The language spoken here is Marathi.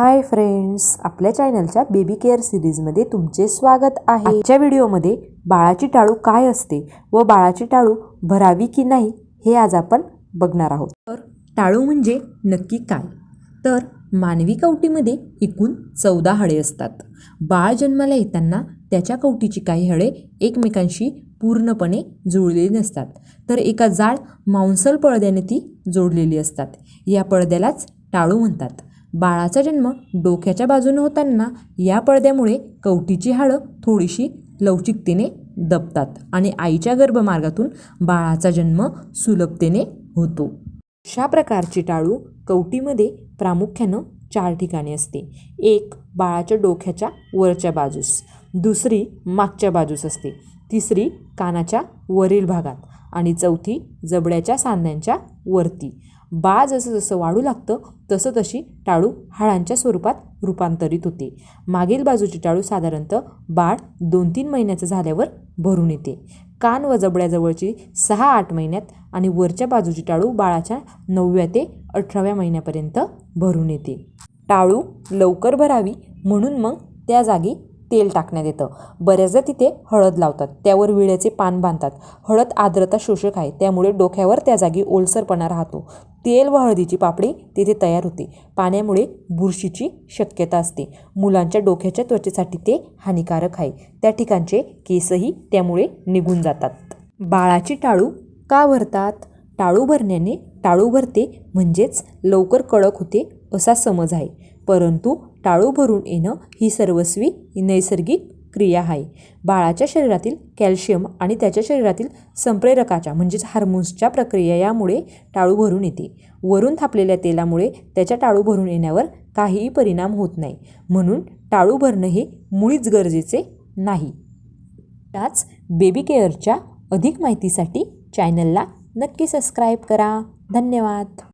हाय फ्रेंड्स आपल्या चॅनलच्या बेबी केअर सिरीजमध्ये तुमचे स्वागत आहे. आजच्या व्हिडिओमध्ये बाळाची टाळू काय असते व बाळाची टाळू भरावी की नाही हे आज आपण बघणार आहोत. तर टाळू म्हणजे नक्की काय? तर मानवी कवटीमध्ये एकूण चौदा हळे असतात. बाळ जन्माला येताना त्याच्या कवटीची काही हळे एकमेकांशी पूर्णपणे जुळलेली नसतात. तर एका जाड मांसल पडद्याने ती जोडलेली असतात. या पडद्यालाच टाळू म्हणतात. बाळाचा जन्म डोक्याच्या बाजूने होताना या पडद्यामुळे कवटीची हाडं थोडीशी लवचिकतेने दबतात आणि आईच्या गर्भमार्गातून बाळाचा जन्म सुलभतेने होतो. अशा प्रकारची टाळू कवटीमध्ये प्रामुख्यानं चार ठिकाणी असते. एक बाळाच्या डोक्याच्या वरच्या बाजूस. दुसरी मागच्या बाजूस असते. तिसरी कानाच्या वरील भागात. आणि चौथी जबड्याच्या सांध्यांच्या वरती. बाळ जसं जसं वाढू लागतं तसं तशी टाळू हाडांच्या स्वरूपात रूपांतरित होते. मागील बाजूची टाळू साधारणतः बाळ दोन तीन महिन्याचं झाल्यावर भरून येते. कान व जबड्याजवळची सहा आठ महिन्यात आणि वरच्या बाजूची टाळू बाळाच्या नवव्या ते अठराव्या महिन्यापर्यंत भरून येते. टाळू लवकर भरावी म्हणून मग त्या जागी तेल टाकण्यात येतं. बऱ्याचदा तिथे हळद लावतात. त्यावर विळ्याचे पान बांधतात. हळद आर्द्रता शोषक आहे. त्यामुळे डोक्यावर त्या जागी ओलसरपणा राहतो. तेल व हळदीची पापडी तिथे तयार होते. पाण्यामुळे बुरशीची शक्यता असते. मुलांच्या डोक्याच्या त्वचेसाठी ते हानिकारक आहे. त्या ठिकाणचे केसही त्यामुळे निघून जातात. बाळाची टाळू का भरतात? टाळू भरण्याने टाळू भरते म्हणजेच लवकर कडक होते असा समज आहे. परंतु टाळू भरून येणं ही सर्वस्वी नैसर्गिक क्रिया आहे. बाळाच्या शरीरातील कॅल्शियम आणि त्याच्या शरीरातील संप्रेरकाच्या म्हणजेच हार्मोन्सच्या प्रक्रिया यामुळे टाळू भरून येते. वरून थापलेल्या तेलामुळे त्याच्या टाळू भरून येण्यावर काहीही परिणाम होत नाही. म्हणून टाळू भरणं हे मुळीच गरजेचे नाही. त्याच बेबी केअरच्या अधिक माहितीसाठी चॅनलला नक्की सबस्क्राईब करा. धन्यवाद.